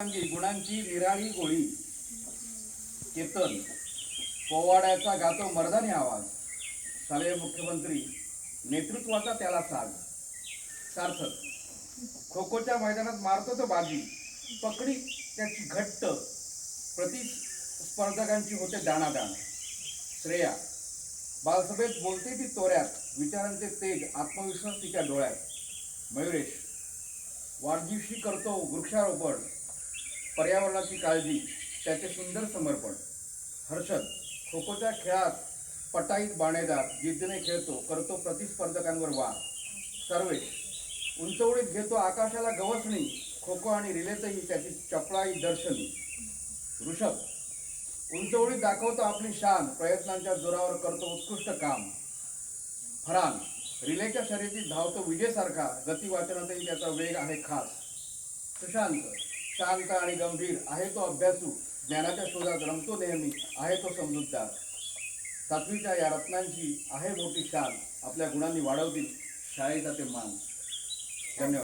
गुणांची निराळी गोळी केतन पोवाड्याचा गातो मर्दानी आवाज. शालेय मुख्यमंत्री नेतृत्वाचा त्याला साज. सार्थक. खो खोच्या मैदानात मारतो तो बाजी. पकडी त्याची घट्ट. प्रतिस्पर्धकांची होते दाणादाण. श्रेया. बालसभेत बोलते ती तोऱ्यात. विचारांचे तेज आत्मविश्वास तिच्या डोळ्यात. मयुरेश. वाढदिवशी करतो वृक्षारोपण. पर्यावरणाची काळजी त्याचे सुंदर समर्पण. हर्षद खो खोच्या खेळात पटाईत बाणेदार जिद्दीने खेळतो करतो प्रतिस्पर्धकांवर वार. सर्वेश उंचवडीत घेतो आकाशाला गवसणी खो खो आणि रिलेतही त्याची चपळाई दर्शनी. ऋषभ उंचवडीत दाखवतो आपली शान प्रयत्नांच्या जोरावर करतो उत्कृष्ट काम. फरान रिलेच्या शर्यतीत धावतो विजेसारखा गती वाचनातही त्याचा वेग आहे खास. सुशांत शांत आणि गंभीर आहे तो अभ्यासू ज्ञानाच्या शोधात रमतो नेहमी आहे तो समजूतदार. सातवीच्या या रत्नांची आहे मोठी शान आपल्या गुणांनी वाढवतील शाळेचा ते मान. धन्यवाद.